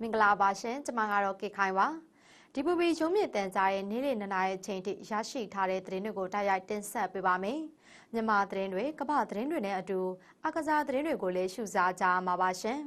မင်္ဂလာပါရှင်ကျွန်မကတော့ကေခိုင်ပါဒီပူပီရုံးမြင့်တန်ကြားရဲ့နေ့လည်နှစ်နာရီအချိန်ထိရရှိထားတဲ့သတင်းတွေကိုတိုက်ရိုက်တင်ဆက်ပေးပါမယ်မြန်မာသတင်းတွေကမ္ဘာသတင်းတွေနဲ့အတူအကစားသတင်းတွေကိုလည်းရှုစားကြမှာပါရှင်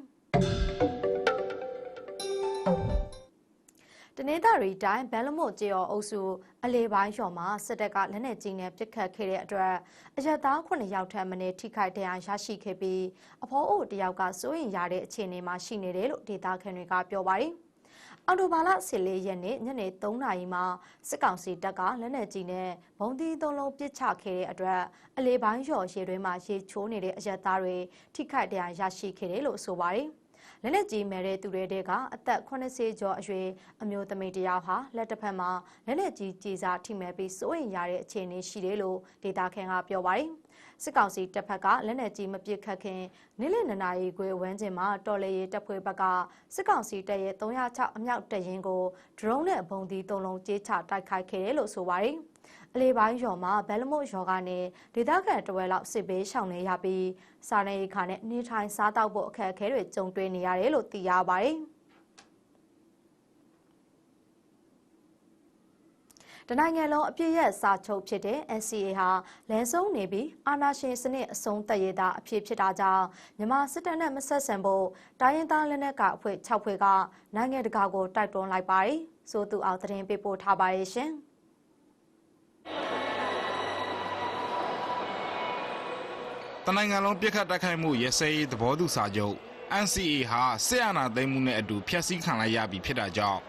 တနင်္သာရီတိုင်းဘန်လမို့ကျေော်အုပ်စုအလေပိုင်းလျော်မှာစစ်တပ်ကလက်နက်ကြီးနဲ့ပစ်ခတ်ခဲ့တဲ့အတွက်အရက်သား9ယောက်ထပ်မံထိခိုက်ဒဏ်ရာရရှိခဲ့ပြီးအဖောအိုတယောက်ကစိုးရင်ရတဲ့အခြေအနေမှာရှိနေတယ်လို့ဒေသခံတွေကပြောပါတယ်။အော်တိုဘာလ14ရက်နေ့ညနေ3နာရီမှာစစ်ကောင်စီတပ်ကလက်နက်ကြီးနဲ့ဘုံဒီသုံးလုံးပစ်ချခဲ့တဲ့အတွက်အလေပိုင်းလျော်ရေတွင်းမှာရေချိုးနေတဲ့အရက်သားတွေထိခိုက်ဒဏ်ရာရရှိခဲ့တယ်လို့ဆိုပါတယ်။ လက်လက်ကြီးမဲ့တဲ့သူတွေတဲကအသက်80ကျော်အရွယ်အမျိုးသမီးတယောက်ဟာလက်တစ်ဖက်မှာလက်လက်ကြီးကြီးစားထိမဲ့ပြီးစိုးရင်ရတဲ့အခြေအနေရှိတယ်လို့ဒေတာခန်ကပြောပါတယ် စစ်ကောင်စီတပ်ဖက်ကလက်နက်ကြီးမပစ်ခတ်ခင်နေ့လယ်နှစ်နာရီခွဲဝန်းကျင်မှာတော်လေရေးတပ်ဖွဲ့ဘက်ကစစ်ကောင်စီတပ်ရဲ့306အမြောက်တပ်ရင်းကိုဒရုန်းနဲ့ဘုံဒီသုံးလုံးကြေးချတိုက်ခိုက်ခဲ့တယ်လို့ဆိုပါတယ်။အလေးပိုင်းရော်မှာဘဲလမို့ရော်ကနေဒေသခံတဝဲလောက်စစ်ဘေးရှောင်နေရပြီးစားနေခါနဲ့နေထိုင်စားတောက်ဖို့အခက်အခဲတွေကြုံတွေ့နေရတယ်လို့သိရပါတယ် တနိုင်ငံလုံးအပြည့်ရဲ့စာချုပ်ဖြစ်တဲ့ NCA ဟာလမ်းဆုံးနေပြီးအာဏာရှင်စနစ်အဆုံးသတ်ရတာအဖြစ်ဖြစ်တာကြောင့်မြန်မာစစ်တပ်နဲ့မဆက်ဆံဖို့တိုင်းရင်းသားလက်နက်ကအဖွဲ့6ဖွဲ့ကနိုင်ငံတကာကိုတိုက်တွန်းလိုက်ပါတယ်။ဆိုသူအောင်သတင်းပေးပို့ထားပါရဲ့ရှင်။တနိုင်ငံလုံးပြစ်ခတ်တိုက်ခိုက်မှုရဲစဲရေးသဘောတူစာချုပ် NCA ဟာစစ်အာဏာသိမ်းမှုနဲ့အတူဖျက်ဆီးခံလိုက်ရပြီဖြစ်တာကြောင့်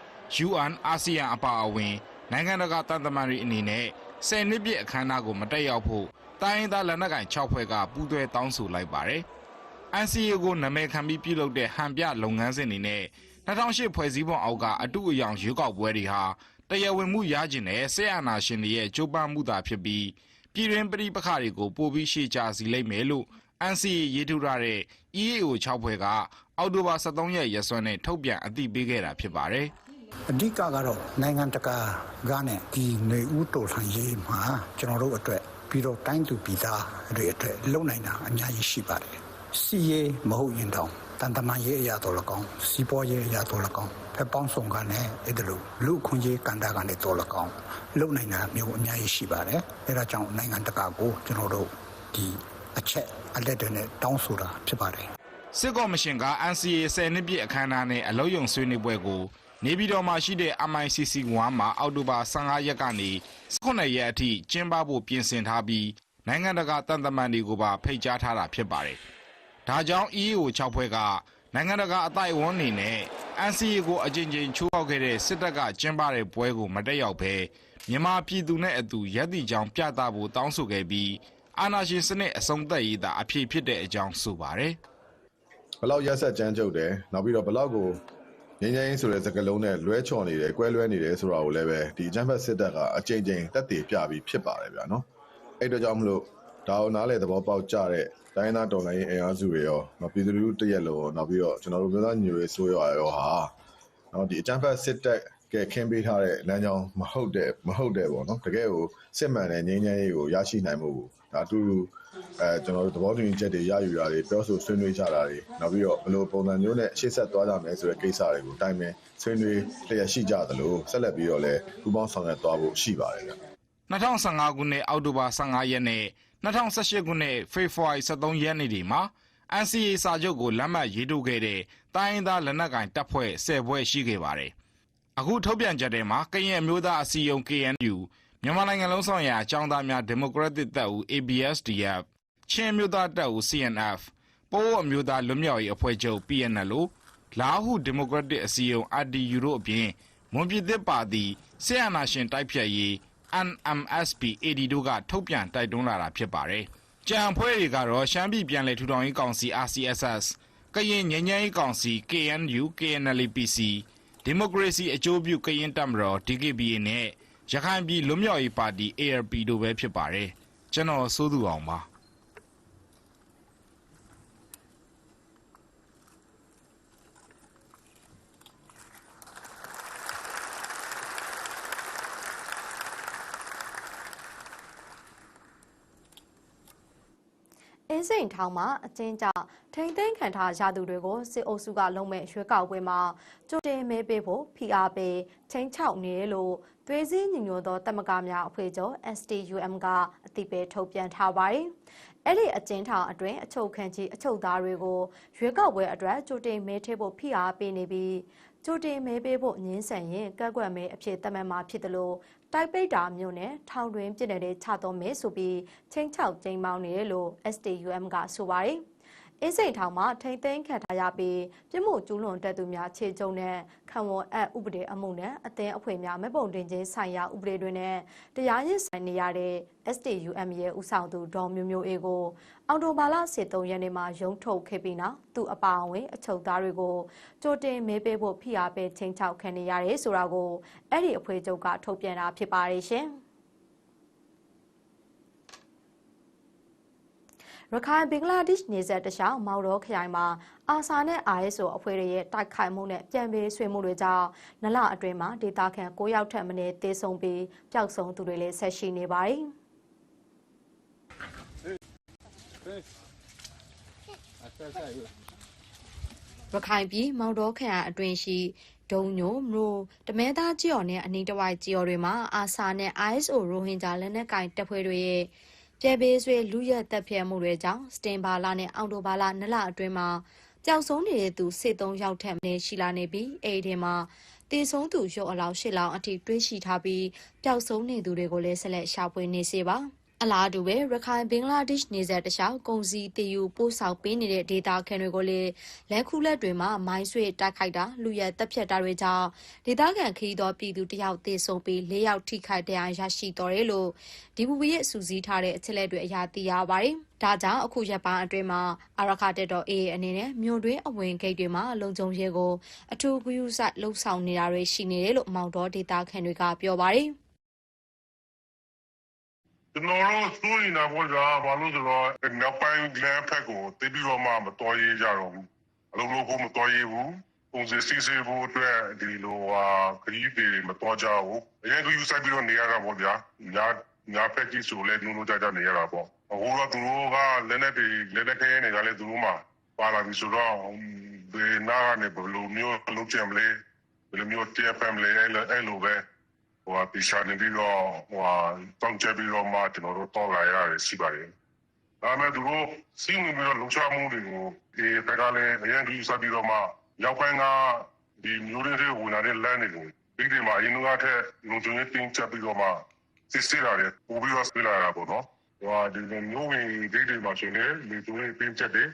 UN အာဆီယံအပါအဝင် နိုင်ငံတကာတန်တမန်တွေအနေနဲ့ဆယ်နှစ်ပြည့်အခမ်းအနားကိုမတက်ရောက်ဖို့တိုင်းရင်းသားလက်နက်ကိုင်6ဖွဲ့ကပူးတွဲတောင်းဆိုလိုက်ပါတယ်။ NCA ကိုနာမည်ခံပြီးပြုလုပ်တဲ့ဟန်ပြလုပ်ငန်းစဉ်တွေနဲ့2008ဖွဲ့စည်းပုံအောက်ကအတူအယောင်ရွေးကောက်ပွဲတွေဟာတရားဝင်မှုရကျင်တဲ့စစ်အာဏာရှင်တွေရဲ့ကြိုးပမ်းမှုသာဖြစ်ပြီးပြည်တွင်းပဋိပက္ခတွေကိုပိုပြီးရှေ့ကျစီလိမ့်မယ်လို့ NCA ရေးထုတ်ထားတဲ့ EAO 6ဖွဲ့ကအောက်တိုဘာ23ရက်ရက်စွဲနဲ့ထုတ်ပြန်အသိပေးခဲ့တာဖြစ်ပါတယ် အဓိကကတော့နိုင်ငံတကာကနဲ့ဒီနေဦးတော်လှန်ရေးမှာကျွန်တော်တို့အတွက်ပြီးတော့တိုင်းသူပြည်သားတွေအတွက်လုံနိုင်တာအများကြီးရှိပါတယ်စီရေးမဟုတ်ရင်တောင်တန်တမန်ရေးအရာတော်လကောင်းစီပေါ်ရေးအရာတော်လကောင်းဖက်ပေါင်းဆောင်ကလည်းအဲ့ဒါလိုလူခွန်ရေးကန္တာကလည်းတော်လကောင်းလုံနိုင်တာမျိုးအများကြီးရှိပါတယ်အဲဒါကြောင့်နိုင်ငံတကာကိုကျွန်တော်တို့ဒီအချက်အလက်တွေနဲ့တောင်းဆိုတာဖြစ်ပါတယ်စစ်ကော်မရှင်က NCA 10နှစ်ပြည့်အခမ်းအနားနဲ့အလုံးယုံဆွေးနွေးပွဲကို နေပြည်တော်မှာရှိတဲ့ MICC 1 မှာအောက်တိုဘာ15ရက်ကနေ18ရက်အထိကျင်းပဖို့ပြင်ဆင်ထားပြီးနိုင်ငံတကာတန်တမန်တွေကိုပါဖိတ်ကြားထားတာဖြစ်ပါတယ်။ဒါကြောင့် EAO 6ဖွဲ့ကနိုင်ငံတကာအတိုင်းအဝန်နေနဲ့ NCA ကိုအကြိမ်ကြိမ်ချိုးဖောက်ခဲ့တဲ့စစ်တပ်ကကျင်းပတဲ့ပွဲကိုမတက်ရောက်ဘဲမြန်မာပြည်သူနဲ့အတူရက်တီကြောင်ပြသဖို့တောင်းဆိုခဲ့ပြီးအာဏာရှင်စနစ်အဆုံးသတ်ရေးသာအဖြစ်ဖြစ်တဲ့အကြောင်းဆိုပါတယ်။ဘလောက်ရက်ဆက်ကြမ်းကြုတ်တယ်နောက်ပြီးတော့ဘလောက်ကို ငင်းငင်းဆိုတဲ့စကားလုံးနဲ့လွဲချော်နေတယ်၊ကွဲလွဲနေတယ်ဆိုတာကိုလည်းပဲဒီအကြမ်းဖက်စစ်တပ်ကအကြိမ်ကြိမ်တက်တည်ပြပြီးဖြစ်ပါတယ်ဗျာနော်။အဲ့တော့ကြောင့်မလို့ဒါကိုနားလေသဘောပေါက်ကြတဲ့တိုင်းသားတော်လိုင်းအင်အားစုတွေရောနော်ပြည်သူလူထုတရက်လုံးရောနောက်ပြီးတော့ကျွန်တော်တို့ပြည်သားညွေဆိုးရွာရောဟာနော်ဒီအကြမ်းဖက်စစ်တပ်ကခင်းပေးထားတဲ့လမ်းကြောင်းမဟုတ်တဲ့မဟုတ်တဲ့ပေါ့နော်တကယ်ကိုစစ်မှန်တဲ့ငြိမ်းချမ်းရေးကိုရရှိနိုင်မှုဒါအတူတူ အဲကျွန်တော်တို့သဘောတူညီချက်တွေရယူတာတွေပြောဆိုဆွေးနွေးကြတာတွေနောက်ပြီးတော့ဘယ်လိုပုံစံမျိုးနဲ့ရှေ့ဆက်သွားကြမယ်ဆိုတဲ့ကိစ္စတွေကိုတိုင်ပင်ဆွေးနွေးလျက်ရှိကြသလိုဆက်လက်ပြီးတော့လည်းပူးပေါင်းဆောင်ရွက်သွားဖို့ရှိပါတယ်ဗျ2015ခုနှစ်အောက်တိုဘာ15ရက်နဲ့2018ခုနှစ်ဖေဖော်ဝါရီ23ရက်နေ့ဒီမှာ NCA စာချုပ်ကိုလက်မှတ်ရေးထိုးခဲ့တဲ့တိုင်းရင်းသားလက်နက်ကိုင်တပ်ဖွဲ့10ဖွဲ့ရှိခဲ့ပါတယ်။အခုထုတ်ပြန်ချက်ထဲမှာကရင်အမျိုးသားအစည်းအရုံး KNU မြန်မာနိုင်ငံလုံးဆိုင်ရာအကြောင်းသားများဒီမိုကရက်တစ်တပ်ဦး ABSDF ချင်းအမျိုးသားတပ်ဦး CNF ပိုးအမျိုးသားလွတ်မြောက်ရေးအဖွဲ့ချုပ် PNLO လာဟုဒီမိုကရက်တစ်အစည်းအရုံး RDU တို့အပြင်မွန်ပြည်သစ်ပါတီဆီယနာရှင်တိုက်ဖြတ်ရေး NMSP AD တို့ကထုတ်ပြန်တိုက်တွန်းလာတာဖြစ်ပါတယ်။ကြံအဖွဲ့တွေကတော့ရှမ်းပြည်ပြည်လည်ထူထောင်ရေးကောင်စီ RCSS ကရင်ငြိမ်းချမ်းရေးကောင်စီ KNU KNLPC ဒီမိုကရေစီအကျိုးပြုကရင်တပ်မတော် DKBA နဲ့ ရခိုင်ပြည်လွတ်မြောက်ရေးပါတီ ARP တို့ပဲဖြစ်ပါတယ်။ကျွန်တော်စိုးသူအောင်ပါ။အင်းစိန်ထောင်မှာအကျဉ်းချ ထိမ့်သိမ်းခံထားရသူတွေကိုစစ်အုပ်စုကလုံးမဲ့ရွှေကောက်ပွဲမှာကြိုတင်မဲပေးဖို့ဖိအားပေးချင်းချောက်နေတယ်လို့သွေးစည်းညီညွတ်သောတမကများအဖွဲ့ချုပ် STUM ကအသိပေးထုတ်ပြန်ထားပါတယ်။အဲ့ဒီအကျဉ်းထောင်အတွင်းအချုပ်ခန်းကြီးအချုပ်သားတွေကိုရွေးကောက်ပွဲအတွက်ကြိုတင်မဲထည့်ဖို့ဖိအားပေးနေပြီးကြိုတင်မဲပေးဖို့ညှင်းဆန်ရင်ကက်ကွက်မဲအဖြစ်သတ်မှတ်မှာဖြစ်တယ်လို့တိုက်ပိတ်တာမျိုးနဲ့ထောင်တွင်ပြည်နယ်တွေချတော့မဲဆိုပြီးချင်းချောက်ကျင်းမောင်းနေတယ်လို့ STUM ကဆိုပါတယ်။ အင်းစိန်ထောင်မှာထိမ့်သိမ်းခံထားရပြီးပြစ်မှုကျူးလွန်တဲ့သူများခြေကျုံနဲ့ခံဝန်အပ်ဥပဒေအမှုနဲ့အသင်းအဖွဲ့များမဲ့ပုံတင်ခြင်းဆိုင်ရာဥပဒေတွေနဲ့တရားရင်ဆိုင်နေရတဲ့ STUM ရဲ့ဦးဆောင်သူဒေါ်မျိုးမျိုးအေးကိုအော်တိုဘာလ23ရက်နေ့မှာရုံးထုတ်ခဲ့ပြီးနောက်သူအပါအဝင်အချုပ်သားတွေကိုကြိုတင်မေးပေးဖို့ဖိအားပေးချင်းချောက်ခံနေရတယ်ဆိုတာကိုအဲ့ဒီအဖွဲ့ချုပ်ကထုတ်ပြန်တာဖြစ်ပါတယ်ရှင်။ ရခိုင်ဘင်္ဂလားဒေ့ရှ်နေဆက်တခြားမော်တော်ခရိုင်မှာအာဆာနဲ့ ISO အဖွဲ့တွေရဲ့တိုက်ခိုက်မှုနဲ့ပြန်ပေးဆွေးမှုတွေကြောင့်နလအတွင်းမှာဒေသခံ9ယောက်ထက်မနည်းသေဆုံးပြီးပျောက်ဆုံးသူတွေလည်းဆက်ရှိနေပါတယ်။ရခိုင်ပြည်မောင်တော်ခရိုင်အတွင်းရှိဒုံညိုမြို့တမဲသားကြော်နဲ့အနီးတစ်ဝိုက်ကြော်တွေမှာအာဆာနဲ့ ISO ရိုဟင်ဂျာလက်နက်ကင်တပ်ဖွဲ့တွေရဲ့ ကျဲပေးဆွေလူရက်တက်ဖြတ်မှုတွေကြောင့်စတင်ဘာလာနဲ့အောင်တိုဘာလာနလအတွင်းမှာကြောက်ဆုံးနေတဲ့သူစစ်သုံးယောက်ထက်မနည်းရှိလာနေပြီးအဲ့ဒီမှာတေဆုံးသူရုပ်အလောင်းရှစ်လောင်းအထိတွေးရှိထားပြီးပျောက်ဆုံးနေသူတွေကိုလည်းဆက်လက်ရှာဖွေနေစေပါ အလားတူပဲရခိုင်ဘင်္ဂလားဒေ့ရှ်နေဆက်တခြားကုန်စည်တည်ယူပို့ဆောင်ပေးနေတဲ့ဒေတာခန်တွေကိုလည်းလက်ခုလက်တွေမှာမိုင်းဆွေတိုက်ခိုက်တာလူရဲတက်ဖြတ်တာတွေကြောင့်ဒေတာခန်ခီးသောပြည်သူတယောက်သေဆုံးပြီး၄ယောက်ထိခိုက်ဒဏ်ရာရရှိတော်တယ်လို့ဒီဘူဘီရဲ့စူးစီးထားတဲ့အချက်လက်တွေအရာသိရပါတယ်။ဒါကြောင့်အခုရက်ပိုင်းအတွင်းမှာအာရခတက်တော် AA အနေနဲ့မြို့တွင်းအဝင်ဂိတ်တွေမှာလုံခြုံရေးကိုအထူးဂရုစိုက်လှုပ်ဆောင်နေတာတွေရှိနေတယ်လို့မောင်တော်ဒေတာခန်တွေကပြောပါတယ်။ ကျွန်တော်တို့စိုးရင်တော့ဗျာဘာလို့ဆိုတော့နောက်ပိုင်းလမ်းဖက်ကိုတိပြီးတော့မှမတော်ရေးကြတော့ဘူးအလုံးလုံးကိုမတော်ရေးဘူးပုံစံစီစီဖို့အတွက်ဒီလိုဟာခရီးတွေမတော်ကြဘူးအရင်ကယူဆိုင်ပြီးတော့နေရတာပေါ့ဗျာညာညာဖက်ကြီးဆိုလဲညှို့လို့ကြကြနေရတာပေါ့အခုတော့သူတို့ကလက်နဲ့တွေလက်နဲ့ခဲနေကြလဲသူတို့မှပါလာပြီဆိုတော့ဘယ်နာကနေဘယ်လိုမျိုးလုပ်ချင်မလဲဘယ်လိုမျိုးတည့်ဖမ်လဲအဲ့လိုအဲ့လိုပဲ ဟိုအပီရှာနေပြီးတော့ဟိုတောင်းချက်ပြီးတော့မှကျွန်တော်တို့တောက်လာရတယ်ရှိပါတယ်။ဒါမဲ့သူတို့စီးဝင်ပြီးတော့လုံချမှုတွေကိုဒီဖက်ကလည်းအရင်ကယူဆပြီးတော့မှရောက်ပိုင်းကဒီမျိုးတွေဝင်လာတဲ့လမ်းတွေကိုဒီဒီမှာအရင်ကထက်လုံခြုံရေးတင်းချက်ပြီးတော့မှစစ်စစ်လာတယ်ပို့ပြီးတော့ဆွေးလာတာပေါ့နော်။ဟိုဒီမျိုးဝင်ဒီဒီမှာရှင်လေဒီသူတွေတင်းချက်တယ်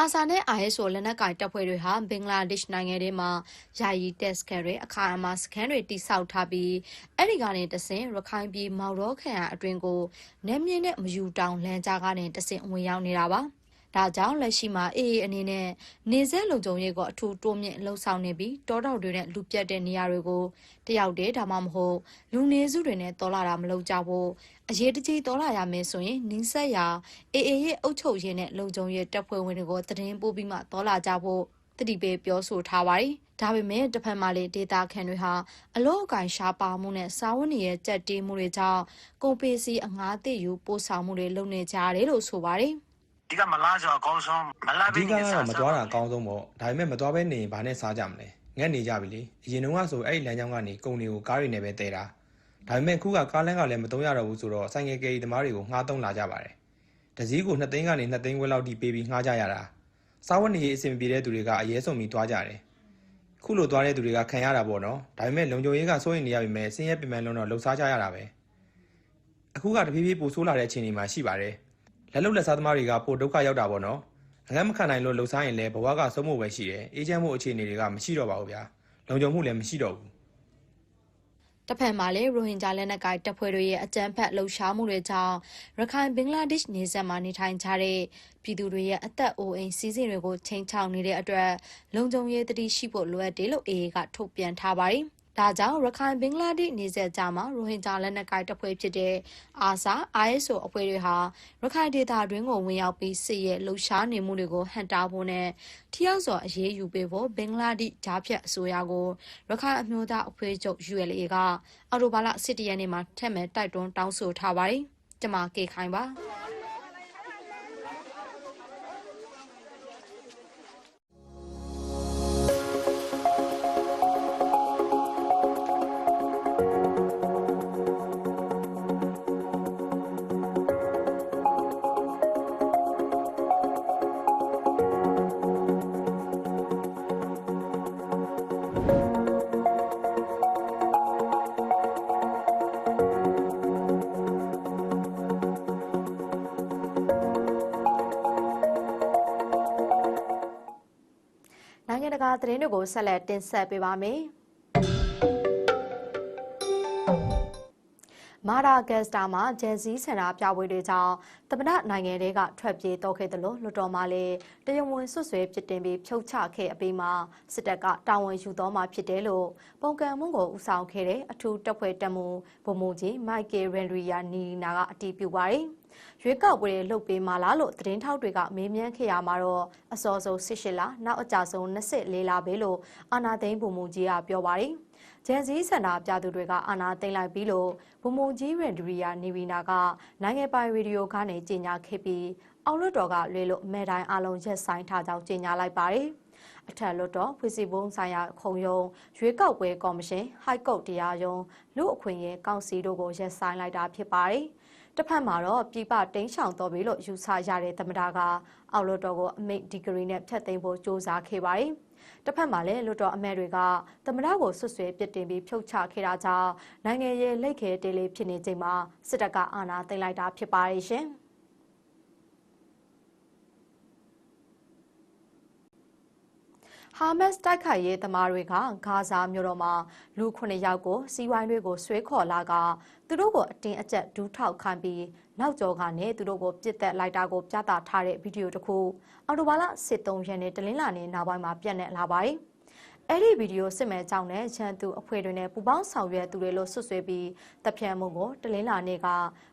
အာဆာနဲ့ ISO လက်နက်ကင်တပ်ဖွဲ့တွေဟာ ဘင်္ဂလားဒေ့ရှ်နိုင်ငံထဲမှာ ယာယီတက်စကန်တွေ အခါအမာစကန်တွေတိစောက်ထားပြီး အဲ့ဒီကနေတဆင်ရခိုင်ပြည် မော်ရောခရိုင်အတွင်းကိုနေမြင့်နဲ့ မယူတောင် လမ်းကြားကနေတဆင်ဝင်ရောက်နေတာပါ ဒါကြောင့်လက်ရှိမှာအေအေအနေနဲ့နေဆက်လုံခြုံရေးကိုအထူးတိုးမြင့်လှုပ်ဆောင်နေပြီးတောတောက်တွေနဲ့လူပြတ်တဲ့နေရာတွေကိုတယောက်တည်းဒါမှမဟုတ်လူနေစုတွေနဲ့တော်လာတာမလုပ်ကြဘူးအရေးတကြီးတော်လာရမယ်ဆိုရင်နင်းဆက်ရာအေအေရဲ့အုပ်ချုပ်ရေးနဲ့လုံခြုံရေးတပ်ဖွဲ့ဝင်တွေကိုတရင်ပို့ပြီးမှတော်လာကြဖို့တတိပေးပြောဆိုထားပါတယ်ဒါပေမဲ့တစ်ဖက်မှာလေဒေတာခန်တွေဟာအလို့အကင်ရှားပါမှုနဲ့စာဝန်ရဲ့ကြက်တေးမှုတွေကြောင့်ကုန်ပစ္စည်းအငားသိယူပို့ဆောင်မှုတွေလုပ်နေကြရတယ်လို့ဆိုပါတယ် ဒီကမလားဆိုအကောင်းဆုံးမလားအဓိကကတော့မသွားတာအကောင်းဆုံးပေါ့ဒါပေမဲ့မသွားဘဲနေရင်ဘာနဲ့စားကြမလဲငက်နေကြပြီလေအရင်တုန်းကဆိုအဲ့ဒီလမ်းကြောင်းကနေကုန်တွေကိုကားတွေနဲ့ပဲတဲတာဒါပေမဲ့ခုကကားလမ်းကလည်းမတုံးရတော့ဘူးဆိုတော့ဆိုင်ငယ်ကယ်ရီသမားတွေကိုငှားသုံးလာကြပါတယ်တစည်းကို2သိန်းကနေ2သိန်းခွဲလောက်ထိပေးပြီးငှားကြရတာစားဝတ်နေရေးအဆင်ပြေတဲ့သူတွေကအရေးဆုံးပြီးသွားကြတယ်ခုလိုသွားတဲ့သူတွေကခံရတာပေါ့နော်ဒါပေမဲ့လုံခြုံရေးကစိုးရိမ်နေရပြီမဲ့ဆင်းရဲပင်ပန်းလုံးတော့လှုပ်ရှားကြရတာပဲအခုကတဖြည်းဖြည်းပိုဆိုးလာတဲ့အခြေအနေမှာရှိပါတယ် လက်လုံလက်စားသမားတွေကပိုဒုက္ခရောက်တာပေါ့နော်အငတ်မခံနိုင်လို့လှုပ်ရှားရင်လည်းဘဝကဆုံးဖို့ပဲရှိတယ်အေးချမ်းမှုအခြေအနေတွေကမရှိတော့ပါဘူးဗျာလုံခြုံမှုလည်းမရှိတော့ဘူးတစ်ဖက်မှာလည်းရိုဟင်ဂျာလက်နက်ကိုင်တပ်ဖွဲ့တွေရဲ့အကြမ်းဖက်လှုပ်ရှားမှုတွေကြောင့်ရခိုင်ဘင်္ဂလားဒေ့ရှ်နေဆက်မှာနေထိုင်ကြတဲ့ပြည်သူတွေရဲ့အသက်အိုးအိမ်စီးစိမ်တွေကိုချိန်ချောက်နေတဲ့အတွက်လုံခြုံရေးတတိရှိဖို့လိုအပ်တယ်လို့ AA ကထုတ်ပြန်ထားပါတယ်။ ဒါကြောင့်ရခိုင်ဘင်္ဂလားဒေ့ရှ်နေဆက်ကြားမှာရိုဟင်ဂျာလက်နက်ကိုင်တပ်ဖွဲ့ဖြစ်တဲ့အာဆာ ISO အဖွဲ့တွေဟာရခိုင်ဒေသတွင်းကိုဝင်ရောက်ပြီးစစ်ရဲလှုပ်ရှားနေမှုတွေကိုဟန်တာဖို့နဲ့ထိရောက်စွာအရေးယူပေးဖို့ဘင်္ဂလားဒေ့ရှ်ဂျားဖြတ်အစိုးရကိုရခိုင်အမျိုးသားအဖွဲ့ချုပ် ULA ကအော်တိုဘာလ17ရက်နေ့မှာထက်မဲ့တိုက်တွန်းတောင်းဆိုထားပါတယ်။ကျမကေခိုင်ပါ။ နိုင်ငံတကာသတင်းတွေကိုဆက်လက်တင်ဆက်ပေးပါမယ်။ မာဒါဂက်စတာမှာဂျယ်ဇီဆန္ဒပြပွဲတွေကြောင့်သမ္မတနိုင်ငံတွေကထွက်ပြေးတော့ခဲ့တယ်လို့လွှတ်တော်မှလည်းတရားဝင်ဆွဆွဲပြစ်တင်ပြီးဖြုတ်ချခဲ့အပြီးမှာစစ်တပ်ကတာဝန်ယူတော့မှဖြစ်တယ်လို့ပုံကံမှုကိုဦးဆောင်ခဲ့တဲ့အထူးတပ်ဖွဲ့တပ်မှူးဗိုလ်မှူးကြီးမိုက်ကယ်ရန်ဒရီယာနီနာကအတည်ပြုပါတယ်။ရွေးကောက်ပွဲတွေလုပ်ပေးမှလားလို့သတင်းထောက်တွေကမေးမြန်းခဲ့ရမှာတော့အစောဆုံး18လနောက်အကြဆုံး24လပဲလို့အာနာသိန်းဗိုလ်မှူးကြီးကပြောပါတယ်။ ဂျန်စီဆန္ဒပြသူတွေကအာဏာသိမ်းလိုက်ပြီးလို့ဗိုလ်မှူးကြီးရန်ဒရီယာနီဗီနာကနိုင်ငံပိုင်ရေဒီယိုကနေကြေညာခဲ့ပြီးအောက်လွှတ်တော်ကလွှဲလို့အမဲတိုင်းအလုံးရက်ဆိုင်ထားကြောင်းကြေညာလိုက်ပါတယ်။အထက်လွှတ်တော်ဖွဲ့စည်းပုံဆိုင်ရာခုံရုံးရွေးကောက်ပွဲကော်မရှင်ဟိုက်ကုတ်တရားရုံးလူအခွင့်အရေးကောင်စီတို့ကိုရက်ဆိုင်လိုက်တာဖြစ်ပါတယ်။တစ်ဖက်မှာတော့ပြည်ပတင်းရှောင်တော်ပြီလို့ယူဆရတဲ့သမ္မတကအောက်လွှတ်တော်ကိုအမိန့်ဒီဂရီနဲ့ဖျက်သိမ်းဖို့စ조사ခဲ့ပါတယ်။ တစ်ဖက်မှာလည်းလွတ်တော်အမဲတွေကသမရကိုဆွဆွဲပစ်တင်ပြီးဖြုတ်ချခဲ့တာကြောင့်နိုင်ငံရေးလက်ခဲတေးလေးဖြစ်နေချိန်မှာစစ်တပ်ကအာဏာသိမ်းလိုက်တာဖြစ်ပါရဲ့ရှင်။ ဟာမတ်စ်တိုက်ခိုက်ရေးသမားတွေကဂါဇာမြို့တော်မှာလူ9ယောက်ကိုစီးဝိုင်းတွေကိုဆွဲခေါ်လာကသူတို့ကိုအတင်းအကျပ်ဒူးထောက်ခိုင်းပြီးနောက်ကျောကနေသူတို့ကိုပြစ်တက်လိုက်တာကိုပြသထားတဲ့ဗီဒီယိုတစ်ခုအော်တိုဘာလ23ရက်နေ့တလင်းလာနေ့နောက်ပိုင်းမှာပြန့်နှံ့လာပါတယ်။ အဲ့ဒီဗီဒီယိုစစ်မဲ့ကြောင့်နဲ့ရန်သူအဖွဲ့တွေနဲ့ပူပေါင်းဆောင်ရွက်သူတွေလို့ဆွဆွေးပြီးတပ်ဖြတ်မှုကိုတလင်းလာနေ့က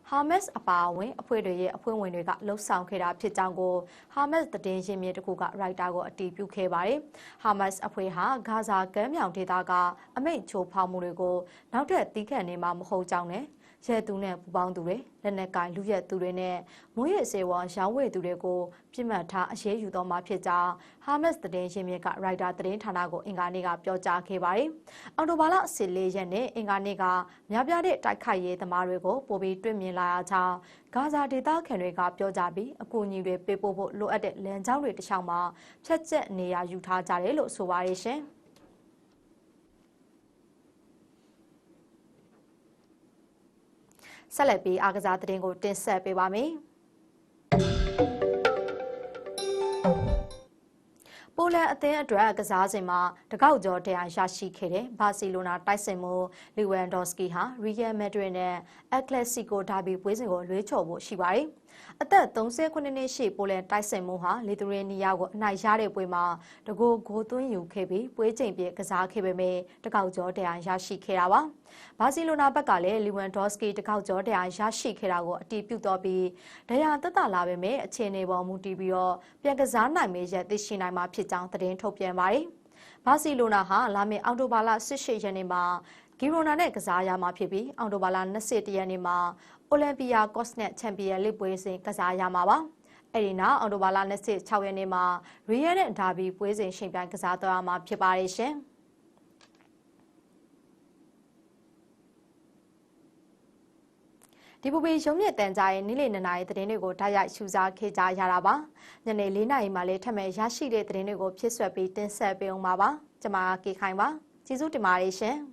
ဟာမတ်စ်အပါအဝင်အဖွဲ့တွေရဲ့အဖွဲ့ဝင်တွေကလှုပ်ဆောင်ခဲ့တာဖြစ်ကြောင်းကိုဟာမတ်စ်သတင်းရင်းမြစ်တစ်ခုကရိုက်တာကိုအတည်ပြုခဲ့ပါတယ်။ဟာမတ်စ်အဖွဲ့ဟာဂါဇာကမ်းမြောင်ဒေသကအမိန့်ချိုးဖောက်မှုတွေကိုနောက်ထပ်တီးခတ်နေမှာမဟုတ်ကြောင်းနဲ့ ရဲသူနဲ့ပူပေါင်းသူတွေလက်နက်ကင်လူရက်သူတွေနဲ့မွေးရစေဝါရောင်းဝယ်သူတွေကိုပြစ်မှတ်ထားအရေးယူတော့မှာဖြစ်ကြောင်းဟာမတ်စ်သတင်းရင်းမြစ်ကရိုက်တာသတင်းဌာနကိုအင်္ဂါနေ့ကပြောကြားခဲ့ပါတယ်။အော်တိုဘာလ14ရက်နေ့အင်္ဂါနေ့ကများပြားတဲ့တိုက်ခိုက်ရေးသမားတွေကိုပိုပြီးတွေ့မြင်လာရကြောင်းဂါဇာဒေသခံတွေကပြောကြပြီးအကူအညီတွေပေးပို့ဖို့လိုအပ်တဲ့လမ်းကြောင်းတွေတခြားမှာဖြတ်ကျက်နေရယူထားကြတယ်လို့ဆိုပါရရှင်။ ဆက်လက်ပြီးအားကစားသတင်းကိုတင်ဆက်ပေးပါမယ်။ပိုလန်အသင်းအတွက်ကစားစဉ်မှာတကောက်ကျော်တရားရရှိခဲ့တဲ့ဘာစီလိုနာတိုက်စစ်မှုလီဝမ်ဒေါ့စကီဟာရီယယ်မက်ဒရစ်နဲ့အက်ကလက်စီကိုဒါဘီပွဲစဉ်ကိုလွှဲချော်ဖို့ရှိပါတယ်။ အသက်39နှစ်ရှိပိုလန်တိုက်စစ်မှုဟာလီသူရေနီယာကိုအနိုင်ရတဲ့ပွဲမှာတကိုဂိုးသွင်းယူခဲ့ပြီးပွဲချိန်ပြကစားခဲ့ပေမဲ့တကောက်ကျော်တရားရရှိခဲ့တာပါ။ဘာစီလိုနာဘက်ကလည်းလီဝန်ဒေါ့စကီတကောက်ကျော်တရားရရှိခဲ့တာကိုအတည်ပြုတော့ပြီးတရားသက်သာလာပေမဲ့အခြေအနေပေါ်မူတည်ပြီးတော့ပြန်ကစားနိုင်မယ့်ရက်သိရှိနိုင်မှာဖြစ်ကြောင်းသတင်းထုတ်ပြန်ပါတယ်။ဘာစီလိုနာဟာလာမယ့်အောက်တိုဘာလ18ရက်နေ့မှာဂီရိုနာနဲ့ကစားရမှာဖြစ်ပြီးအောက်တိုဘာလ21ရက်နေ့မှာ အိုလံပီယာကော့စ်နက်ချန်ပီယံလိပွဲစဉ်ကစားရမှာပါ။အဲဒီနောက်အော်တိုဘာလ26ရက်နေ့မှာရီယယ်နဲ့ဒါဘီပွဲစဉ်ရှင်ပြိုင်ကစားသွားမှာဖြစ်ပါတယ်ရှင်။ဒီပူပီရုံမြင့်တန်ကြားရဲ့နေ့လည်နှစ်နာရီသတင်းတွေကိုဓာတ်ရိုက်ရှုစားခေကြရတာပါညနေ၄နာရီမှလည်းထပ်မံရရှိတဲ့သတင်းတွေကိုဖြစ်ဆွဲပြီးတင်ဆက်ပေးအောင်ပါပါကျွန်မကေခိုင်ပါကျေးဇူးတင်ပါတယ်ရှင်